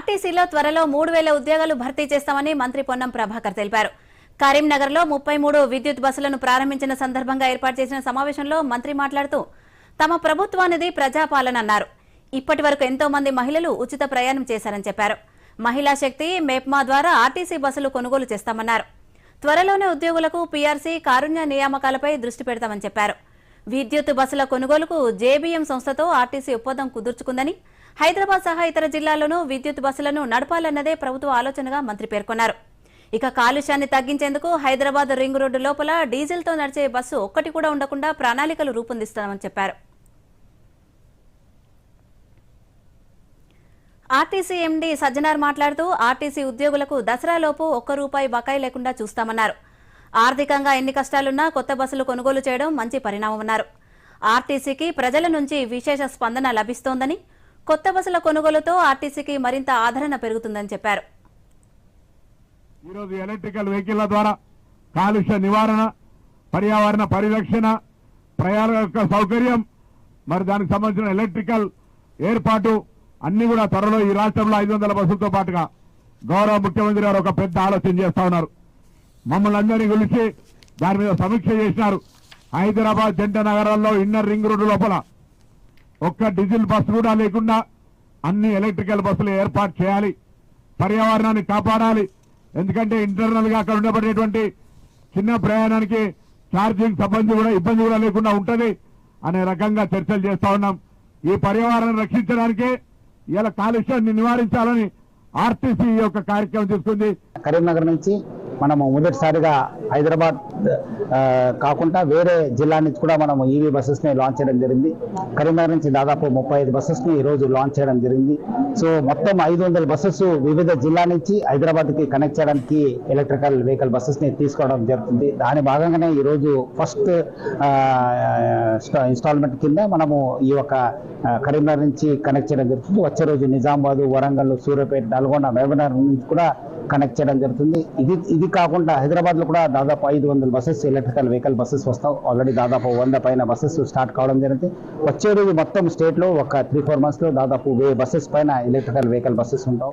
ఆర్టీసీలో త్వరలో మూడు వేల ఉద్యోగాలు భర్తీ చేస్తామని మంత్రి పొన్నం ప్రభాకర్ తెలిపారు. కరీంనగర్లో ముప్పై మూడు విద్యుత్ బస్సులను ప్రారంభించిన సందర్భంగా ఏర్పాటు చేసిన సమావేశంలో మంత్రి మాట్లాడుతూ తమ ప్రభుత్వానిది ప్రజాపాలన అన్నారు. ఇప్పటి వరకు ఎంతో మంది మహిళలు ఉచిత ప్రయాణం చేశారని చెప్పారు. మహిళా శక్తి మేప్మా ద్వారా ఆర్టీసీ బస్సులు కొనుగోలు చేస్తామన్నారు. త్వరలోనే ఉద్యోగులకు పీఆర్సీ కారుణ్య నియామకాలపై దృష్టి పెడతామని చెప్పారు. విద్యుత్ బస్సుల కొనుగోలుకు జేబీఎం సంస్థతో ఆర్టీసీ ఒప్పందం కుదుర్చుకుందని హైదరాబాద్ సహా ఇతర జిల్లాల్లోనూ విద్యుత్ బస్సులను నడపాలన్నదే ప్రభుత్వ ఆలోచనగా మంత్రి పేర్కొన్నారు. ఇక కాలుష్యాన్ని తగ్గించేందుకు హైదరాబాద్ రింగ్ రోడ్డు లోపల డీజిల్తో నడిచే బస్సు ఒక్కటి కూడా ఉండకుండా ప్రణాళికలు రూపొందిస్తామని చెప్పారు. ఆర్టీసీ ఎండీ సజ్జనార్ మాట్లాడుతూ ఆర్టీసీ ఉద్యోగులకు దసరాలోపు ఒక్క రూపాయి బకాయి లేకుండా చూస్తామన్నారు. ఆర్థికంగా ఎన్ని కష్టాలున్నా కొత్త బస్సులు కొనుగోలు చేయడం మంచి పరిణామమన్నారు ఆర్టీసీకి ప్రజల నుంచి విశేష స్పందన లభిస్తోందని కొత్త బస్సుల కొనుగోలుతో ఆర్టీసీకి మరింత ఆదరణ పెరుగుతుందని చెప్పారు. ఈరోజు ఎలక్ట్రికల్ వెహికల్ల ద్వారా కాలుష్య నివారణ పర్యావరణ పరిరక్షణ ప్రయాణ యొక్క సౌకర్యం మరి దానికి సంబంధించిన ఎలక్ట్రికల్ ఏర్పాటు అన్ని కూడా త్వరలో ఈ రాష్ట్రంలో ఐదు వందల బస్సులతో పాటుగా గౌరవ ముఖ్యమంత్రి గారు ఒక పెద్ద ఆలోచన చేస్తా ఉన్నారు. మమ్మల్ని అందరినీ పిలిచి దాని మీద సమీక్ష చేసినారు. హైదరాబాద్ జంట నగరాల్లో ఇన్నర్ రింగ్ రోడ్డు లోపల ఒక్క డీజిల్ బస్సు కూడా లేకుండా అన్ని ఎలక్ట్రికల్ బస్సులు ఏర్పాటు చేయాలి. పర్యావరణాన్ని కాపాడాలి. ఎందుకంటే ఇంటర్నల్గా అక్కడ ఉండబడేటువంటి చిన్న ప్రయాణానికి ఛార్జింగ్ సంబంధి కూడా ఇబ్బంది కూడా లేకుండా ఉంటది అనే రకంగా చర్చలు చేస్తా ఉన్నాం. ఈ పర్యావరణం రక్షించడానికే ఇలా కాలుష్యాన్ని నివారించాలని ఆర్టీసీ యొక్క కార్యక్రమం తీసుకుంది. కరీంనగర్ నుంచి మనము మొదటిసారిగా హైదరాబాద్ కాకుండా వేరే జిల్లా నుంచి కూడా మనము ఈవీ బస్సెస్ని లాంచ్ చేయడం జరిగింది. కరీంనగర్ నుంచి దాదాపు ముప్పై ఐదు బస్సెస్ని ఈ రోజు లాంచ్ చేయడం జరిగింది. సో మొత్తం ఐదు వందల బస్సెస్ వివిధ జిల్లా నుంచి హైదరాబాద్కి కనెక్ట్ చేయడానికి ఎలక్ట్రికల్ వెహికల్ బస్సెస్ని తీసుకోవడం జరుగుతుంది. దాని భాగంగానే ఈ రోజు ఫస్ట్ ఇన్స్టాల్మెంట్ కింద మనము ఈ యొక్క కరీంనగర్ నుంచి కనెక్ట్ చేయడం జరుగుతుంది. వచ్చే రోజు నిజామాబాద్ వరంగల్ సూర్యాపేట నల్గొండ మహబూబ్నగర్ నుంచి కూడా కనెక్ట్ చేయడం జరుగుతుంది. ఇది ఇది కాకుండా హైదరాబాద్లో కూడా దాదాపు ఐదు వందల బస్సెస్ ఎలక్ట్రికల్ వెహికల్ బస్సెస్ వస్తాం ఆల్రెడీ దాదాపు వంద పైన బస్సెస్ స్టార్ట్ కావడం జరిగింది. వచ్చే రోజు మొత్తం స్టేట్లో ఒక త్రీ ఫోర్ మంత్స్లో దాదాపు వెయ్యి బస్సెస్ పైన ఎలక్ట్రికల్ వెహికల్ బస్సెస్ ఉంటాం